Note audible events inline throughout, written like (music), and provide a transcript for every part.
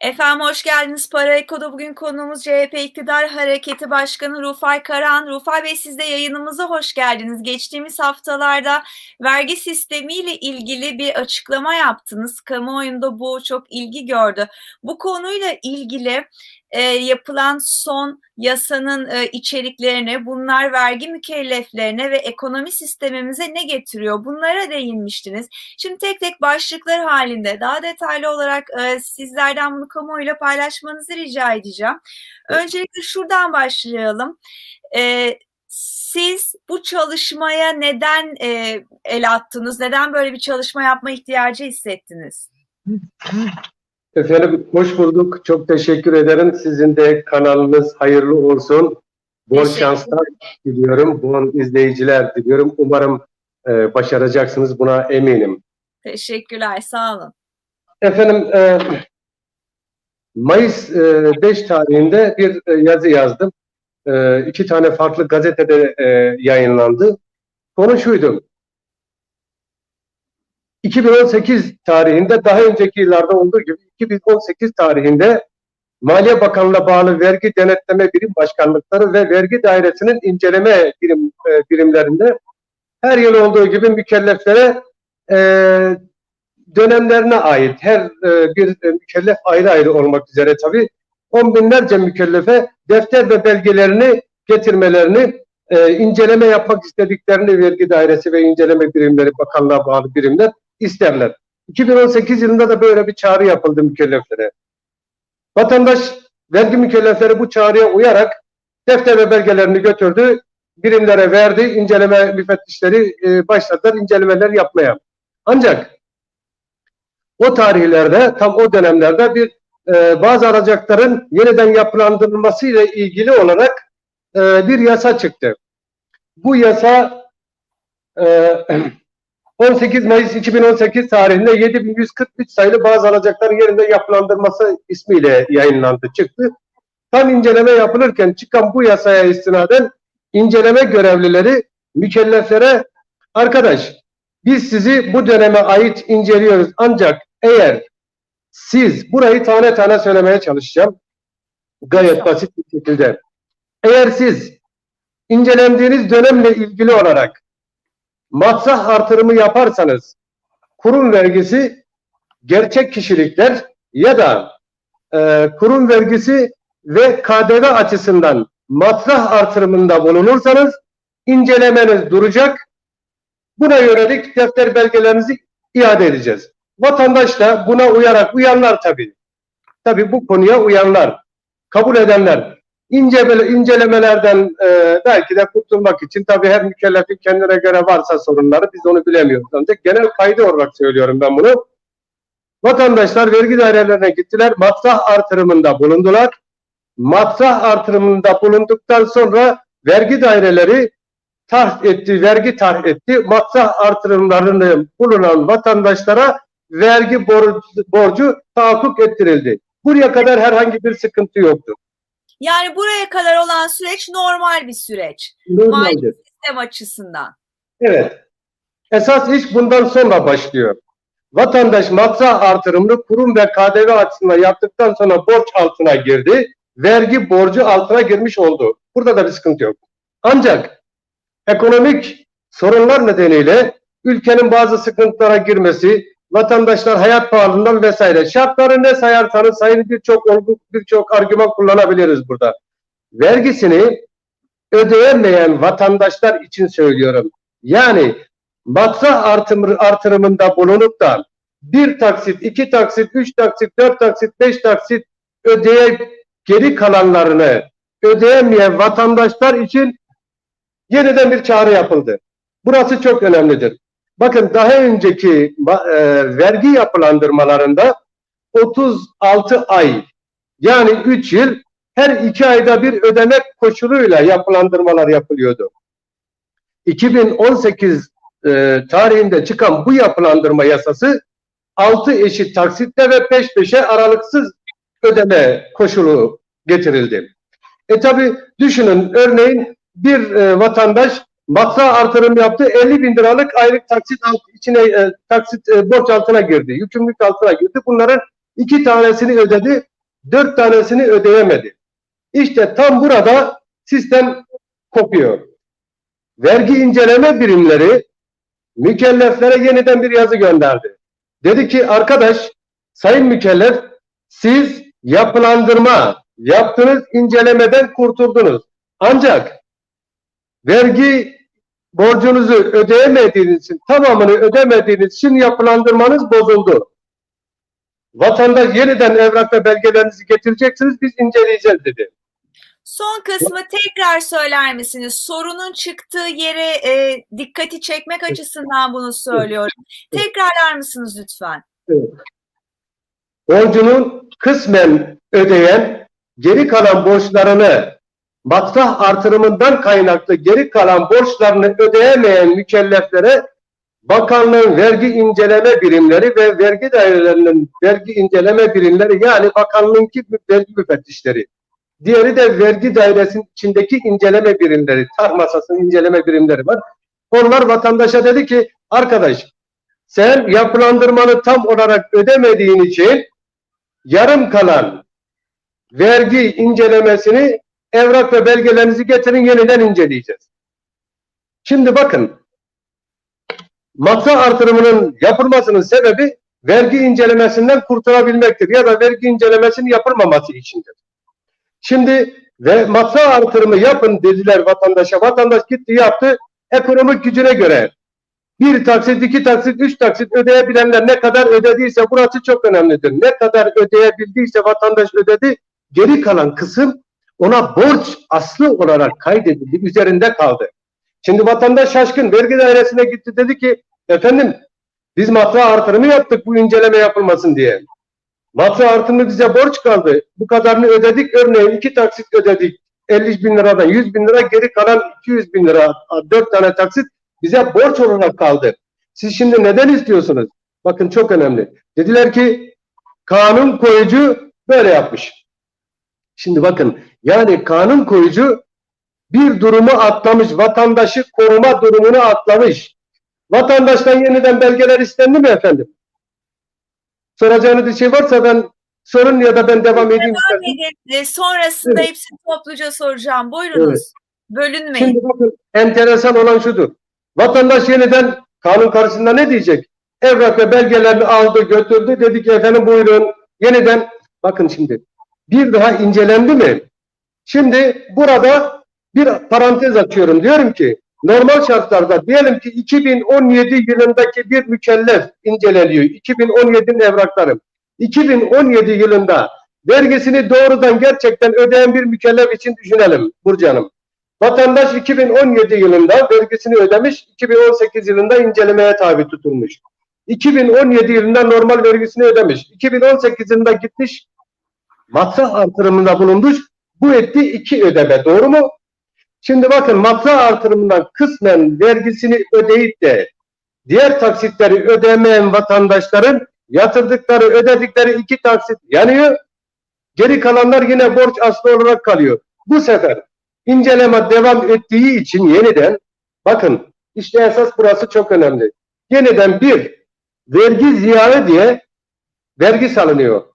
Efendim hoş geldiniz. Para Eko'da bugün konuğumuz CHP İktidar Hareketi Başkanı Rufay Karahan. Rufay Bey siz de yayınımıza hoş geldiniz. Geçtiğimiz haftalarda vergi sistemiyle ilgili bir açıklama yaptınız. Kamuoyunda bu çok ilgi gördü. Bu konuyla ilgili e, yapılan son yasanın e, içeriklerine, bunlar vergi mükelleflerine ve ekonomi sistemimize ne getiriyor? Bunlara değinmiştiniz. Şimdi tek tek başlıklar halinde daha detaylı olarak e, sizlerden bunu kamuoyuyla paylaşmanızı rica edeceğim. Öncelikle şuradan başlayalım. E, siz bu çalışmaya neden e, el attınız? Neden böyle bir çalışma yapma ihtiyacı hissettiniz? Efendim hoş bulduk. Çok teşekkür ederim. Sizin de kanalınız hayırlı olsun. Bol şanslar diliyorum. Bol izleyiciler diliyorum. Umarım e, başaracaksınız. Buna eminim. Teşekkürler, sağ olun. Efendim e, Mayıs e, 5 tarihinde bir e, yazı yazdım. E, iki tane farklı gazetede e, yayınlandı. Konu şuydu. 2018 tarihinde daha önceki yıllarda olduğu gibi 2018 tarihinde Maliye Bakanlığı'na bağlı vergi denetleme birim başkanlıkları ve vergi dairesinin inceleme birim e, birimlerinde her yıl olduğu gibi mükelleflere e, dönemlerine ait her e, bir e, mükellef ayrı ayrı olmak üzere tabii on binlerce mükellefe defter ve belgelerini getirmelerini e, inceleme yapmak istediklerini vergi dairesi ve inceleme birimleri bakanlığa bağlı birimler isterler. 2018 yılında da böyle bir çağrı yapıldı mükelleflere. Vatandaş vergi mükellefleri bu çağrıya uyarak defter ve belgelerini götürdü, birimlere verdi, inceleme müfettişleri e, başladılar incelemeler yapmaya. Ancak o tarihlerde, tam o dönemlerde bir e, bazı alacakların yeniden yapılandırılması ile ilgili olarak e, bir yasa çıktı. Bu yasa e, (clears throat) 18 Mayıs 2018 tarihinde 7143 sayılı bazı alacakların yerinde yapılandırması ismiyle yayınlandı, çıktı. Tam inceleme yapılırken çıkan bu yasaya istinaden inceleme görevlileri mükelleflere arkadaş biz sizi bu döneme ait inceliyoruz ancak eğer siz burayı tane tane söylemeye çalışacağım gayet basit bir şekilde. Eğer siz incelendiğiniz dönemle ilgili olarak matrah artırımı yaparsanız kurum vergisi gerçek kişilikler ya da e, kurum vergisi ve KDV açısından matrah artırımında bulunursanız incelemeniz duracak. Buna yönelik defter belgelerinizi iade edeceğiz. Vatandaş da buna uyarak uyanlar tabii. Tabii bu konuya uyanlar, kabul edenler. İnce, incelemelerden e, belki de kurtulmak için tabii her mükellefin kendine göre varsa sorunları biz onu bilemiyoruz. Ancak genel kaydı olarak söylüyorum ben bunu. Vatandaşlar vergi dairelerine gittiler, matrah artırımında bulundular. Matrah artırımında bulunduktan sonra vergi daireleri tarh etti, vergi tarh etti. Matrah artırımlarını bulunan vatandaşlara vergi borcu, borcu tahakkuk ettirildi. Buraya kadar herhangi bir sıkıntı yoktu. Yani buraya kadar olan süreç normal bir süreç. Normaldir. Sistem açısından. Evet. Esas iş bundan sonra başlıyor. Vatandaş matrah artırımını kurum ve KDV açısından yaptıktan sonra borç altına girdi. Vergi borcu altına girmiş oldu. Burada da bir sıkıntı yok. Ancak ekonomik sorunlar nedeniyle ülkenin bazı sıkıntılara girmesi, vatandaşlar hayat pahalılığından vesaire şartları ne sayarsanız sayın birçok olgu birçok argüman kullanabiliriz burada. Vergisini ödeyemeyen vatandaşlar için söylüyorum. Yani matrah artımı, artırımında bulunup da bir taksit, iki taksit, üç taksit, dört taksit, beş taksit ödeye geri kalanlarını ödeyemeyen vatandaşlar için yeniden bir çağrı yapıldı. Burası çok önemlidir. Bakın daha önceki e, vergi yapılandırmalarında 36 ay yani 3 yıl her 2 ayda bir ödemek koşuluyla yapılandırmalar yapılıyordu. 2018 e, tarihinde çıkan bu yapılandırma yasası 6 eşit taksitle ve peş peşe aralıksız ödeme koşulu getirildi. E tabi düşünün örneğin bir e, vatandaş matrah artırım yaptı 50 bin liralık aylık taksit alt, içine e, taksit e, borç altına girdi, yükümlülük altına girdi. Bunların iki tanesini ödedi, dört tanesini ödeyemedi. İşte tam burada sistem kopuyor. Vergi inceleme birimleri mükelleflere yeniden bir yazı gönderdi. Dedi ki arkadaş, sayın mükellef siz yapılandırma yaptınız, incelemeden kurtuldunuz. Ancak vergi borcunuzu ödeyemediğiniz için, tamamını ödemediğiniz için yapılandırmanız bozuldu. Vatandaş yeniden evrak ve belgelerinizi getireceksiniz, biz inceleyeceğiz dedi. Son kısmı tekrar söyler misiniz? Sorunun çıktığı yere e, dikkati çekmek açısından bunu söylüyorum. Tekrarlar mısınız lütfen? borcunun kısmen ödeyen geri kalan borçlarını matrah artırımından kaynaklı geri kalan borçlarını ödeyemeyen mükelleflere bakanlığın vergi inceleme birimleri ve vergi dairelerinin vergi inceleme birimleri yani bakanlığınki vergi müfettişleri. Diğeri de vergi dairesinin içindeki inceleme birimleri, tar masasının inceleme birimleri var. Onlar vatandaşa dedi ki arkadaş sen yapılandırmanı tam olarak ödemediğin için yarım kalan vergi incelemesini evrak ve belgelerinizi getirin yeniden inceleyeceğiz. Şimdi bakın masa artırımının yapılmasının sebebi vergi incelemesinden kurtulabilmektir ya da vergi incelemesinin yapılmaması içindir. Şimdi ve masa artırımı yapın dediler vatandaşa. Vatandaş gitti yaptı ekonomik gücüne göre bir taksit, iki taksit, üç taksit ödeyebilenler ne kadar ödediyse burası çok önemlidir. Ne kadar ödeyebildiyse vatandaş ödedi. Geri kalan kısım ona borç aslı olarak kaydedildi. Üzerinde kaldı. Şimdi vatandaş şaşkın. Vergi dairesine gitti dedi ki efendim biz matra artırımı yaptık bu inceleme yapılmasın diye. Matra artırımı bize borç kaldı. Bu kadarını ödedik. Örneğin iki taksit ödedik. 50 bin liradan 100 bin lira geri kalan 200 bin lira. Dört tane taksit bize borç olarak kaldı. Siz şimdi neden istiyorsunuz? Bakın çok önemli. Dediler ki kanun koyucu böyle yapmış. Şimdi bakın yani kanun koyucu bir durumu atlamış, vatandaşı koruma durumunu atlamış. Vatandaştan yeniden belgeler istendi mi efendim? Soracağınız bir şey varsa ben sorun ya da ben devam edeyim. Devam edin. Sonrasında Evet. hepsini topluca soracağım. Buyurunuz. Evet. Bölünmeyin. Şimdi bakın enteresan olan şudur. Vatandaş yeniden kanun karşısında ne diyecek? Evrak ve belgelerini aldı götürdü dedi ki efendim buyurun yeniden bakın şimdi bir daha incelendi mi? Şimdi burada bir parantez açıyorum. Diyorum ki normal şartlarda diyelim ki 2017 yılındaki bir mükellef inceleniyor. 2017'nin evrakları. 2017 yılında vergisini doğrudan gerçekten ödeyen bir mükellef için düşünelim Burcu Hanım. Vatandaş 2017 yılında vergisini ödemiş, 2018 yılında incelemeye tabi tutulmuş. 2017 yılında normal vergisini ödemiş. 2018 yılında gitmiş, matra artırımında bulunmuş. Bu etti iki ödeme. Doğru mu? Şimdi bakın matra artırımından kısmen vergisini ödeyip de diğer taksitleri ödemeyen vatandaşların yatırdıkları, ödedikleri iki taksit yanıyor. Geri kalanlar yine borç aslı olarak kalıyor. Bu sefer inceleme devam ettiği için yeniden bakın işte esas burası çok önemli. Yeniden bir vergi ziyağı diye vergi salınıyor.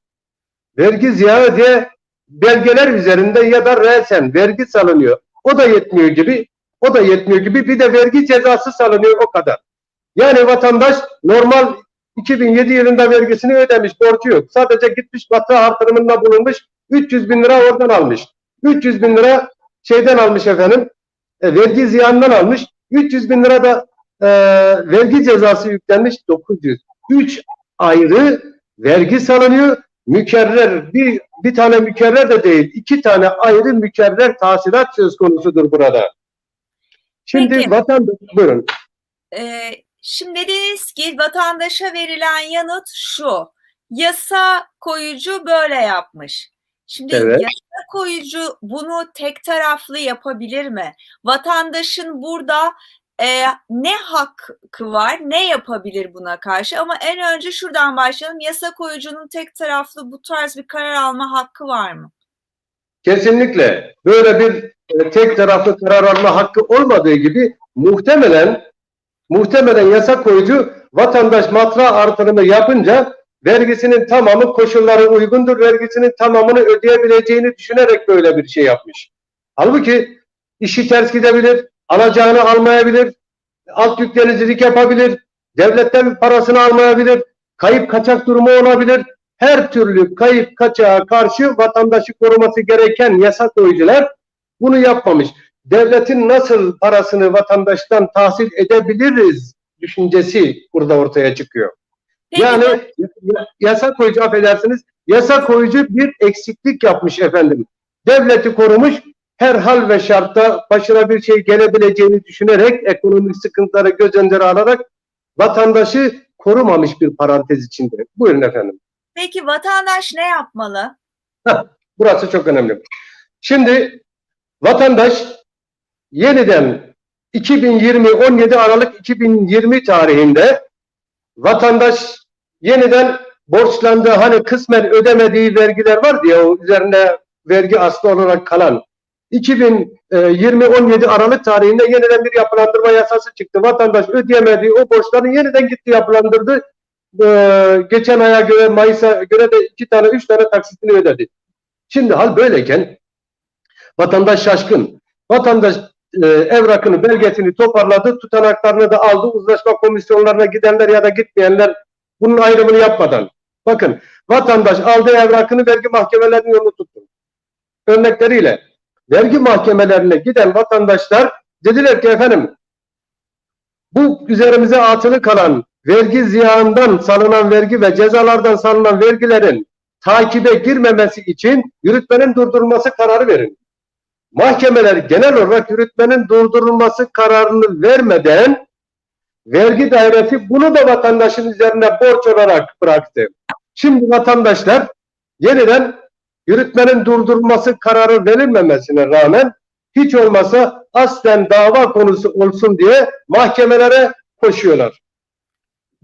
Vergi ziyağı diye belgeler üzerinde ya da resen vergi salınıyor. O da yetmiyor gibi. O da yetmiyor gibi bir de vergi cezası salınıyor o kadar. Yani vatandaş normal 2007 yılında vergisini ödemiş, borcu yok. Sadece gitmiş matra artırımında bulunmuş, 300 bin lira oradan almış. 300 bin lira şeyden almış efendim, e, vergi ziyanından almış. 300 bin lira da e, vergi cezası yüklenmiş 900. 3 ayrı vergi salınıyor. Mükerrer bir, bir tane mükerrer de değil, iki tane ayrı mükerrer tahsilat söz konusudur burada. Şimdi Peki. vatandaş, buyurun. Ee, şimdi dediniz ki vatandaşa verilen yanıt şu. Yasa koyucu böyle yapmış. Şimdi Evet. yasa koyucu bunu tek taraflı yapabilir mi? Vatandaşın burada e, ne hakkı var, ne yapabilir buna karşı? Ama en önce şuradan başlayalım. Yasa koyucunun tek taraflı bu tarz bir karar alma hakkı var mı? Kesinlikle böyle bir e, tek taraflı karar alma hakkı olmadığı gibi muhtemelen muhtemelen yasa koyucu vatandaş matra artırımı yapınca vergisinin tamamı koşulları uygundur, vergisinin tamamını ödeyebileceğini düşünerek böyle bir şey yapmış. Halbuki işi ters gidebilir, alacağını almayabilir, alt yüklenicilik yapabilir, devletten parasını almayabilir, kayıp kaçak durumu olabilir. Her türlü kayıp kaçağa karşı vatandaşı koruması gereken yasa koyucular bunu yapmamış. Devletin nasıl parasını vatandaştan tahsil edebiliriz düşüncesi burada ortaya çıkıyor. Peki, Yani ya- yasa koyucu affedersiniz, yasa koyucu bir eksiklik yapmış efendim. Devleti korumuş, her hal ve şartta başına bir şey gelebileceğini düşünerek ekonomik sıkıntıları göz önüne alarak vatandaşı korumamış bir parantez içinde. Buyurun efendim. peki vatandaş ne yapmalı? Burası çok önemli. Şimdi vatandaş yeniden 2020 17 Aralık 2020 tarihinde vatandaş yeniden borçlandığı hani kısmen ödemediği vergiler var diye o üzerine vergi aslı olarak kalan 2020 17 Aralık tarihinde yeniden bir yapılandırma yasası çıktı. Vatandaş ödeyemediği o borçları yeniden gitti yapılandırdı. Ee, geçen aya göre Mayıs'a göre de iki tane üç tane taksitini ödedi. Şimdi hal böyleyken vatandaş şaşkın. Vatandaş e, evrakını, belgesini toparladı, tutanaklarını da aldı. Uzlaşma komisyonlarına gidenler ya da gitmeyenler bunun ayrımını yapmadan. Bakın vatandaş aldığı evrakını vergi mahkemelerinin yolunu tuttu. Örnekleriyle vergi mahkemelerine giden vatandaşlar dediler ki efendim bu üzerimize atılı kalan vergi ziyanından salınan vergi ve cezalardan salınan vergilerin takibe girmemesi için yürütmenin durdurulması kararı verin. Mahkemeler genel olarak yürütmenin durdurulması kararını vermeden vergi dairesi bunu da vatandaşın üzerine borç olarak bıraktı. Şimdi vatandaşlar yeniden yürütmenin durdurulması kararı verilmemesine rağmen hiç olmasa aslen dava konusu olsun diye mahkemelere koşuyorlar.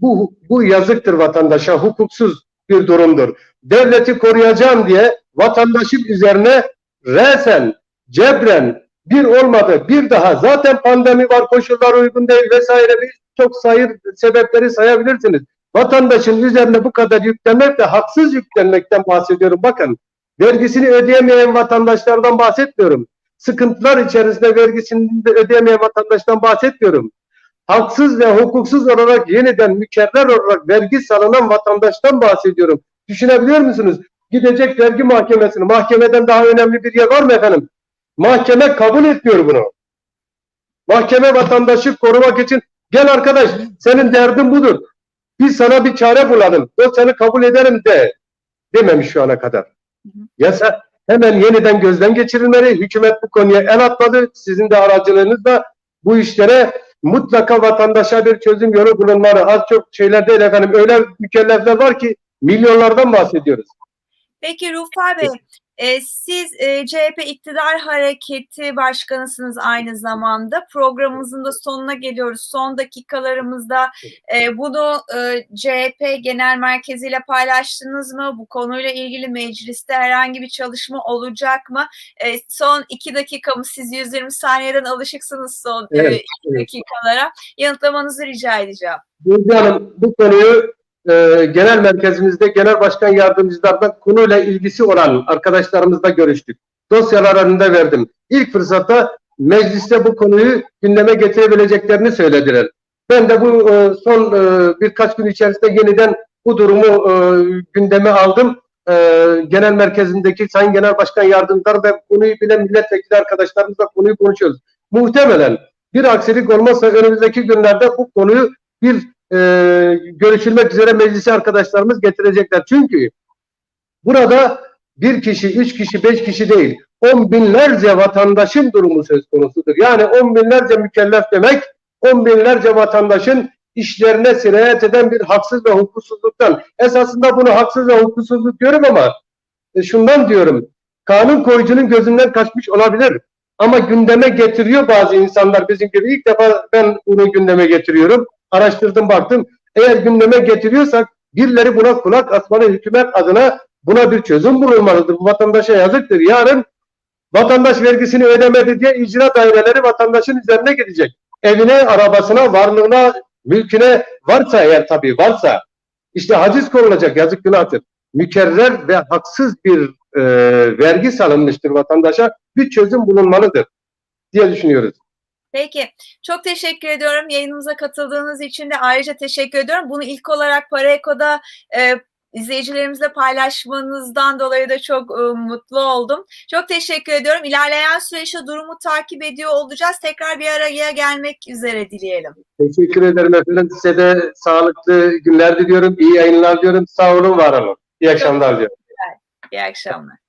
Bu, bu yazıktır vatandaşa, hukuksuz bir durumdur. Devleti koruyacağım diye vatandaşın üzerine resen, cebren bir olmadı, bir daha zaten pandemi var, koşullar uygun değil vesaire bir çok sayır sebepleri sayabilirsiniz. Vatandaşın üzerine bu kadar yüklenmek de haksız yüklenmekten bahsediyorum. Bakın vergisini ödeyemeyen vatandaşlardan bahsetmiyorum. Sıkıntılar içerisinde vergisini de ödeyemeyen vatandaştan bahsetmiyorum. Haksız ve hukuksuz olarak yeniden mükerrer olarak vergi salınan vatandaştan bahsediyorum. Düşünebiliyor musunuz? Gidecek vergi mahkemesine. Mahkemeden daha önemli bir yer var mı efendim? Mahkeme kabul etmiyor bunu. Mahkeme vatandaşı korumak için gel arkadaş senin derdin budur. Biz sana bir çare bulalım. O seni kabul ederim de dememiş şu ana kadar. Yasa hemen yeniden gözden geçirilmeli. Hükümet bu konuya el atmadı. Sizin de aracılığınızla bu işlere mutlaka vatandaşa bir çözüm yolu bulunmalı. Az çok şeyler değil efendim. Öyle mükellefler var ki milyonlardan bahsediyoruz. Peki Rufai Bey, e, siz e, CHP İktidar Hareketi Başkanısınız aynı zamanda. Programımızın da sonuna geliyoruz. Son dakikalarımızda e, bunu e, CHP Genel Merkezi ile paylaştınız mı? Bu konuyla ilgili mecliste herhangi bir çalışma olacak mı? E, son iki dakikamız, siz 120 saniyeden alışıksınız son e, Evet, iki evet. dakikalara. Yanıtlamanızı rica edeceğim. Burcu Hanım bu konuyu e, genel merkezimizde genel başkan yardımcılardan konuyla ilgisi olan arkadaşlarımızla görüştük. Dosyalar önünde verdim. İlk fırsatta mecliste bu konuyu gündeme getirebileceklerini söylediler. Ben de bu e, son e, birkaç gün içerisinde yeniden bu durumu e, gündeme aldım. E, genel merkezindeki Sayın Genel Başkan Yardımcıları ve konuyu bilen milletvekili arkadaşlarımızla konuyu konuşuyoruz. Muhtemelen bir aksilik olmazsa önümüzdeki günlerde bu konuyu bir e, görüşülmek üzere meclise arkadaşlarımız getirecekler. Çünkü burada bir kişi, üç kişi, beş kişi değil, on binlerce vatandaşın durumu söz konusudur. Yani on binlerce mükellef demek, on binlerce vatandaşın işlerine sirayet eden bir haksız ve hukuksuzluktan. Esasında bunu haksız ve hukuksuzluk diyorum ama e, şundan diyorum, kanun koyucunun gözünden kaçmış olabilir. Ama gündeme getiriyor bazı insanlar bizim gibi. İlk defa ben bunu gündeme getiriyorum. Araştırdım baktım. Eğer gündeme getiriyorsak birileri buna kulak asmalı hükümet adına buna bir çözüm bulunmalıdır. Bu vatandaşa yazıktır. Yarın vatandaş vergisini ödemedi diye icra daireleri vatandaşın üzerine gidecek. Evine, arabasına, varlığına, mülküne varsa eğer tabii varsa İşte haciz konulacak yazık günahtır. Mükerrer ve haksız bir e, vergi salınmıştır vatandaşa. Bir çözüm bulunmalıdır diye düşünüyoruz. Peki. Çok teşekkür ediyorum. Yayınımıza katıldığınız için de ayrıca teşekkür ediyorum. Bunu ilk olarak Pareko'da e, izleyicilerimizle paylaşmanızdan dolayı da çok e, mutlu oldum. Çok teşekkür ediyorum. İlerleyen süreçte durumu takip ediyor olacağız. Tekrar bir araya gelmek üzere dileyelim. Teşekkür ederim efendim. Size de sağlıklı günler diliyorum. İyi yayınlar diliyorum. Sağ olun, var olun. İyi akşamlar diliyorum. İyi akşamlar.